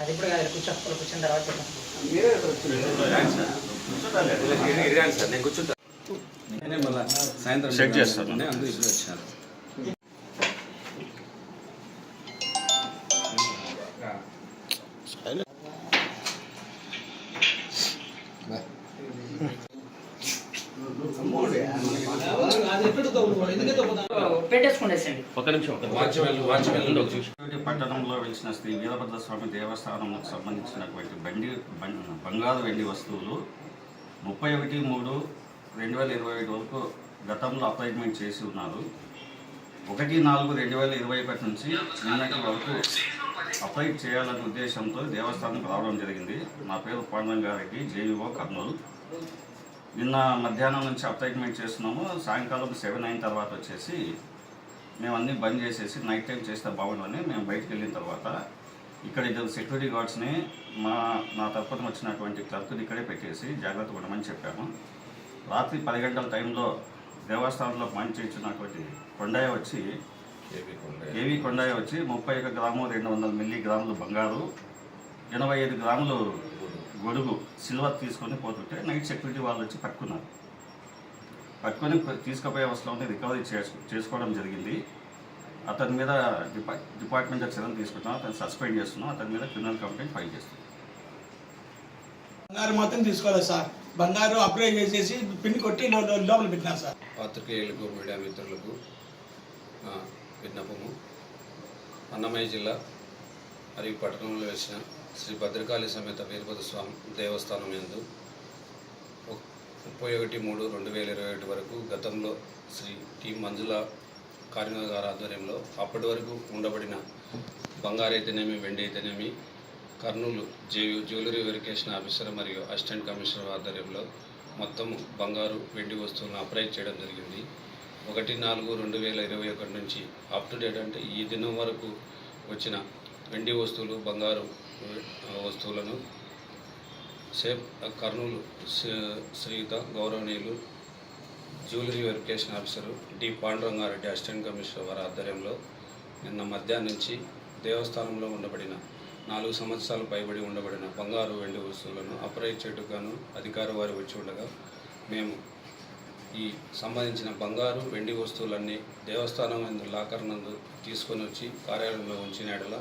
అది ఇప్పుడు కాదు కూర్చో కూర్చున్న తర్వాత నేను కూర్చుంటా సాయంత్రం సెట్ చేస్తాను. అందరూ ఇప్పుడు వచ్చారు. ఒక నిమిషం. పట్టణంలో వెలిసిన శ్రీ వీరభద్ర స్వామి దేవస్థానంకు సంబంధించినటువంటి బండి బం- బంగారు వెండి వస్తువులు ముప్పై ఒకటి మూడు రెండు వేల ఇరవై ఒకటి వరకు గతంలో అపాయింట్మెంట్ చేసి ఉన్నారు. ఒకటి నాలుగు రెండు వేల ఇరవై ఒకటి నుంచి నిన్నటి వరకు అప్లై చేయాలనే ఉద్దేశంతో దేవస్థానం రావడం జరిగింది. నా పేరు పాండంగారెడ్డి జేవీఓ కర్నూలు. నిన్న మధ్యాహ్నం నుంచి అపాయింట్మెంట్ చేస్తున్నాము. సాయంకాలం సెవెన్ అయిన తర్వాత వచ్చేసి మేము అన్నీ బంద్ చేసేసి నైట్ టైం చేస్తే బాగుండని మేము బయటికి వెళ్ళిన తర్వాత ఇక్కడ ఇద్దరు సెక్యూరిటీ గార్డ్స్ని మా నా తరపున వచ్చినటువంటి క్లర్క్ని ఇక్కడే పెట్టేసి జాగ్రత్త ఉండమని చెప్పాము. రాత్రి పది గంటల టైంలో దేవస్థానంలో పనిచేస్తున్నటువంటి కొండయ్య వచ్చి ఏవి కొండయ్య. వచ్చి ముప్పై ఒక గ్రాము రెండు వందల మిల్లీ గ్రాములు బంగారు ఎనభై ఐదు గ్రాములు గొడుగు. సిల్వర్ తీసుకొని పోతుంటే నైట్ సెక్యూరిటీ వాళ్ళు వచ్చి పట్టుకున్నారు. పట్టుకొని తీసుకుపోయే వస్తువుని రికవరీ చేసు చేసుకోవడం జరిగింది. అతని మీద డిపా డిపార్ట్మెంట్ చర్యలు తీసుకుంటున్నాం. అతను సస్పెండ్ చేస్తున్నాం. అతని మీద క్రిమినల్ కంప్లైంట్ ఫైల్ చేస్తున్నాం. బంగారు మాత్రం తీసుకోలేదు సార్. బంగారు అప్లై చేసేసి పిన్ కొట్టి లోపల పెట్టినారు సార్. పాత్రికేయులకు మీడియా మిత్రులకు ఆ, విన్నపము. అన్నమయ్య జిల్లా మరియు పట్టణంలో వేసిన శ్రీ భద్రకాళి సమేత వీరభద్ర స్వామి దేవస్థానం యందు ఒక్- ముప్పై ఒకటి మూడు రెండు వేల ఇరవై ఒకటి వరకు గతంలో శ్రీ టి మంజుల కార్మిక గారి ఆధ్వర్యంలో అప్పటి వరకు ఉండబడిన బంగారు అయితేనేమి వెండి అయితేనేమి కర్నూలు జే జ్యువెలరీ వెరిఫికేషన్ ఆఫీసర్ మరియు అసిస్టెంట్ కమిషనర్ ఆధ్వర్యంలో మొత్తం బంగారు వెండి వస్తువులను అప్లై చేయడం జరిగింది. ఒకటి నాలుగు రెండు వేల ఇరవై ఒకటి నుంచి అప్ టు డేట్ అంటే ఈ దినం వరకు వచ్చిన వెండి వస్తువులు బంగారు వస్తువులను సేఫ్ కర్నూలు శ్రీయుత గౌరవనీయులు jewellery verification officer D. Pandurangareddy assistant commissioner వారి ఆధ్వర్యంలో నిన్న మధ్యాహ్నం నుంచి దేవస్థానంలో ఉండబడిన నాలుగు సంవత్సరాలు పైబడి ఉండబడిన బంగారు వెండి వస్తువులను అపరయించేట్టుగాను అధికారి అధికార వారు వచ్చి ఉండగా మేము ఈ సంబంధించిన బంగారు వెండి వస్తువులన్నీ దేవస్థానం లాకర్ నందు తీసుకొని వచ్చి కార్యాలయంలో ఉంచిన ఎడల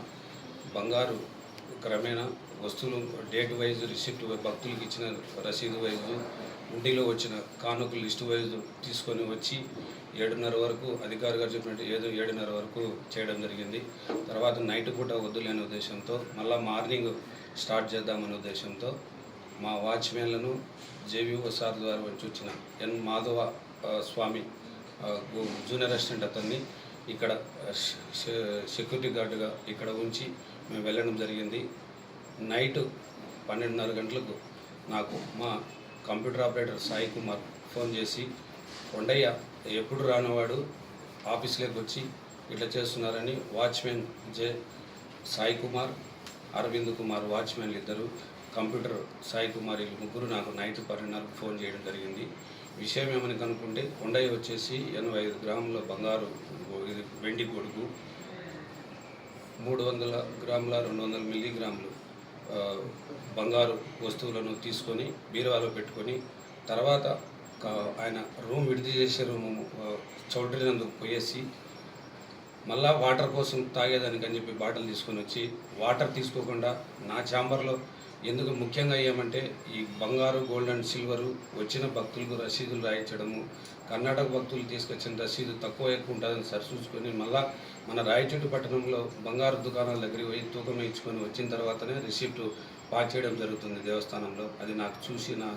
బంగారు క్రమేణా వస్తువులు డేట్ వైజ్ రిసిప్ట్ భక్తులకు ఇచ్చిన రసీదు వైజు ఉండిలో వచ్చిన కానుక లిస్టు వైజ్ తీసుకొని వచ్చి ఏడున్నర వరకు అధికారి గారు చెప్పినట్టు ఏదో ఏడున్నర వరకు చేయడం జరిగింది. తర్వాత నైట్ పూట వద్దులేని ఉద్దేశంతో మళ్ళా మార్నింగ్ స్టార్ట్ చేద్దామనే ఉద్దేశంతో మా వాచ్మెన్లను జేవీఓ సార్ ద్వారా వచ్చి వచ్చిన N Madhava Swamy junior assistant అతన్ని ఇక్కడ సెక్యూరిటీ గార్డుగా ఇక్కడ ఉంచి మేము వెళ్ళడం జరిగింది. నైట్ పన్నెండున్నర గంటలకు నాకు మా computer operator Sai Kumar phone చేసి కొండయ్య ఎప్పుడు రానివాడు? ఆఫీస్లోకి వచ్చి ఇట్లా చేస్తున్నారని వాచ్మెన్ జే సాయి కుమార్ అరవింద్ కుమార్ వాచ్మెన్లు ఇద్దరు కంప్యూటర్ సాయి కుమార్ వీళ్ళు ముగ్గురు నాకు నైట్ పన్నెండున్నరకు ఫోన్ చేయడం జరిగింది. విషయం ఏమని కనుక్కుంటే కొండయ్య వచ్చేసి ఎనభై ఐదు గ్రాముల బంగారు వెండి కొడుకు మూడు వందల గ్రాముల రెండు వందల మిల్లీగ్రాములు బంగారు వస్తువులను తీసుకొని బీరువాలో పెట్టుకొని తర్వాత ఆయన రూమ్ విడిది చేసే రూము చౌడరీ నందుకు పోయేసి మళ్ళా వాటర్ కోసం తాగేదానికి అని చెప్పి బాటిల్ తీసుకొని వచ్చి వాటర్ తీసుకోకుండా నా ఛాంబర్లో ఎందుకు ముఖ్యంగా ఏమంటే ఈ బంగారు గోల్డ్ అండ్ సిల్వరు వచ్చిన భక్తులకు రసీదులు రాయించడము కర్ణాటక భక్తులు తీసుకొచ్చిన రసీదు తక్కువ ఎక్కువ ఉంటుందని సరిచూసుకొని మళ్ళా మన రాయచూటి పట్టణంలో బంగారు దుకాణాల దగ్గరికి పోయి తూకం వేయించుకొని వచ్చిన తర్వాతనే రిసిప్ట్ పాస్ చేయడం జరుగుతుంది దేవస్థానంలో. అది నాకు చూసి నా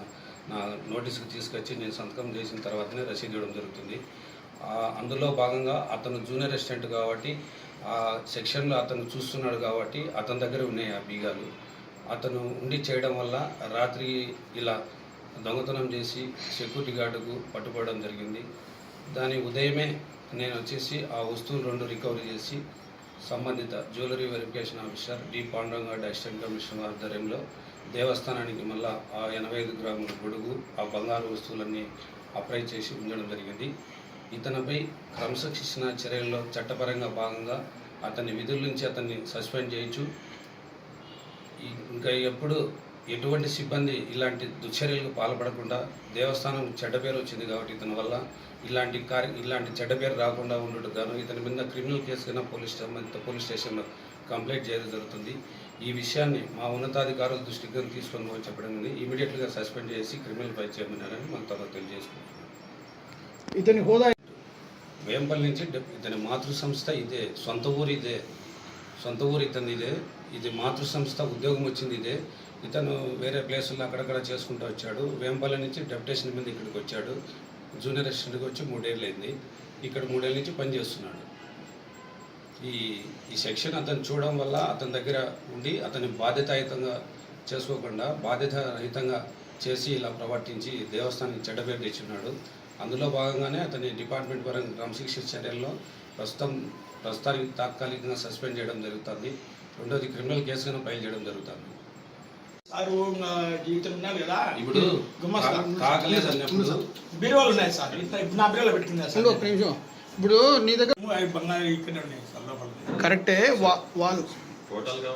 నా నోటీస్కి తీసుకొచ్చి నేను సంతకం చేసిన తర్వాతనే రసీదు ఇవ్వడం జరుగుతుంది. అందులో భాగంగా అతను జూనియర్ అసిస్టెంట్ కాబట్టి ఆ సెక్షన్లో అతను చూస్తున్నాడు కాబట్టి అతని దగ్గర ఉన్నాయి ఆ బీగాలు. అతను ఉండి చేయడం వల్ల రాత్రి ఇలా దొంగతనం చేసి సెక్యూరిటీ గార్డుకు పట్టుకోవడం జరిగింది. దాని ఉదయమే నేను వచ్చేసి ఆ వస్తువులు రెండు రికవరీ చేసి సంబంధిత జ్యువెలరీ వెరిఫికేషన్ ఆఫీసర్ డి పాండురంగాడు అసిస్టెంట్ కమిషనర్ ఆధ్వర్యంలో దేవస్థానానికి మళ్ళా ఆ ఎనభై ఐదు గ్రాముల గొడుగు ఆ బంగారు వస్తువులన్నీ అప్లై చేసి ఉంచడం జరిగింది. ఇతనిపై క్రమశిక్షణ చర్యల్లో చట్టపరంగా భాగంగా అతని విధుల నుంచి అతన్ని సస్పెండ్ చేయొచ్చు ఇంకా ఎప్పుడు ఎటువంటి సిబ్బంది ఇలాంటి దుశ్చర్యలకు పాల్పడకుండా దేవస్థానం చెడ్డ పేరు వచ్చింది కాబట్టి ఇతని వల్ల ఇలాంటి కార్య ఇలాంటి చెడ్డ పేరు రాకుండా ఉండటం గాను ఇతని మీద క్రిమినల్ కేసు కింద పోలీస్ సంబంధిత పోలీస్ స్టేషన్లో కంప్లైంట్ చేయడం జరుగుతుంది. ఈ విషయాన్ని మా ఉన్నతాధికారుల దృష్టికి తీసుకొని పోయి చెప్పడం ఇమీడియట్గా సస్పెండ్ చేసి క్రిమినల్ ఫైల్ చేయమన్నారని మన తర్వాత తెలియజేసుకుంటున్నాం. ఇతని హోదా వేంపల్లి నుంచి డెప్- ఇతని మాతృ సంస్థ ఇదే సొంత ఊరు ఇదే సొంత ఊరు ఇతని ఇదే ఇది మాతృ సంస్థ ఉద్యోగం వచ్చింది ఇదే. ఇతను వేరే ప్లేసుల్లో అక్కడక్కడ చేసుకుంటూ వచ్చాడు. వేంపల్లి నుంచి డెప్యుటేషన్ మీద ఇక్కడికి వచ్చాడు. జూనియర్ అసిస్టెంట్కి వచ్చి మూడేళ్ళు అయింది ఇక్కడ మూడేళ్ళ నుంచి పనిచేస్తున్నాడు ఈ ఈ సెక్షన్ అతను చూడడం వల్ల అతని దగ్గర ఉండి అతని బాధ్యతాయుతంగా చేసుకోకుండా బాధ్యత రహితంగా చేసి ఇలా ప్రవర్తించి దేవస్థానానికి చెడ్డ పేరు తెచ్చున్నాడు. అందులో భాగంగానే అతని డిపార్ట్మెంట్ పరంగా క్రమశిక్షణ చర్యల్లో ప్రస్తుతం ప్రస్తుతానికి తాత్కాలికంగా సస్పెండ్ చేయడం జరుగుతుంది. రెండోది క్రిమినల్ కేసు కింద ఫైల్ చేయడం జరుగుతుంది. సారు ఇంకా జీవితం ఉన్నారు కదా? ఇప్పుడు అన్నప్పుడు బీరువాలు ఉన్నాయి సార్ నా బీరువాలో సార్. నిమిషం. ఇప్పుడు నీ దగ్గర బంగారు ఇక్కడే ఉన్నాయి సార్ లోపల కరెక్టే వా- వాళ్ళు. టోటల్గా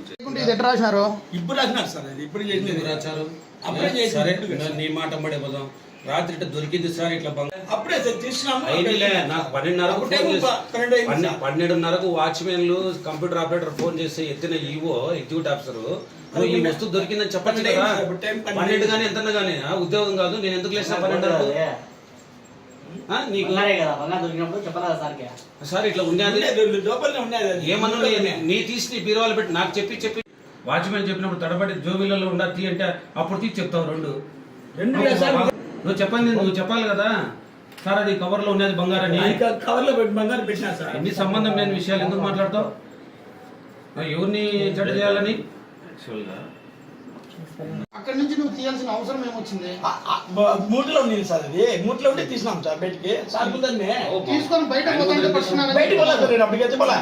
చేసి ఇది ఎట్లా రాసినారు? ఇప్పుడు రాసినారు సార్ ఇప్పుడు రాచారు అప్పుడే. సరే నీ మాట పడే పోదాం రాత్రి ఇట్లా దొరికింది సార్ ఇట్లా బంగారు. అప్పుడే సార్ అయినలే నాకు పన్నెండున్నరకు ఫోన్ చేసి పన్నెండు పన్నె-. పన్నెండున్నరకు వాచ్మెన్లు కంప్యూటర్ ఆపరేటర్ ఫోన్ చేసి ఎత్తిన ఈవో ఎగ్జిక్యూటివ్ ఆఫీసర్ నువ్వు ఈ వస్తువు దొరికిందని చెప్పచ్చు పన్నెండు కదా. పన్నెండు పన్నెండు కానీ ఎంత కానీ ఉద్యోగం కాదు నేను ఎందుకు లేచిన పన్నెండున్నరకు ఆ, నీకు సార్ ఇట్లా ఉండేది. ఏమన్నా నీ- తీసి నీ బీరువాలు పెట్టి నాకు చెప్పి చెప్పి. వాచ్మెన్ చెప్పినప్పుడు తడబడి జోబిలలో ఉండా తీ అంటే అప్పుడు తీసి చెప్తావు రెండు. రెండు. నువ్వు చెప్పండి నువ్వు చెప్పాలి కదా? సార్ అది కవర్లో ఉన్నది బంగారని ఇంకా కవర్లో పెట్టి బంగారు పెట్టినా సార్? ఎన్ని సంబంధం లేని విషయాలు ఎందుకు మాట్లాడతావు? ఎవరిని చెడు చేయాలని? అక్కడి నుంచి నువ్వు తీయాల్సిన అవసరం ఏమొచ్చింది? మూటలో ఉంది సార్ అది. మూటలో ఉంటే తీసినాం సార్ బయటికి. సార్ ఉందండి తీసుకొని బయట బయటికి సార్ నేను అప్పటికైతే పోలా.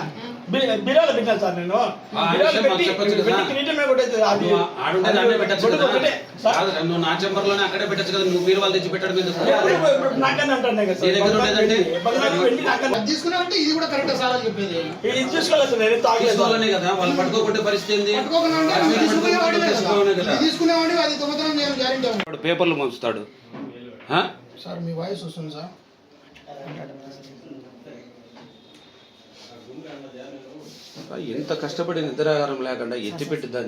బిరాలో పెట్టాను సార్ నేను. ఆ బిరాలో పెట్టి. పెట్టి కొట్టేది అది. నువ్వు అక్కడే పెట్టచ్చు కదా. నువ్వు బీరువాలు తెచ్చి పెట్టడం ఎందుకు? ఎప్పుడు ఇప్పుడు నాకన్నా అంటాను కదా నీ సార్. దగ్గర బంగారు ఉండేదంటే? పెట్టి- బంగారు పెట్టి నాకన్నా. అది తీసుకున్నావంటే ఇది కూడా కరెక్ట్ సార్ అని చెప్పేది. ఇది చూసుకోలేదు సార్ నేను తాగలేదు. సార్. తీసుకోవాలనే కదా. వాళ్ళు పట్టుకోకుంటే పరిస్థితి ఏంది? అది దొంగతనం నేను గ్యారెంటీ పేపర్లు పంచుతాడు? సార్ మీ వాయిస్ వస్తుంది సార్. ఎంత కష్టపడి నిద్రాగారం లేకుండా ఎత్తిపెట్టి దాన్ని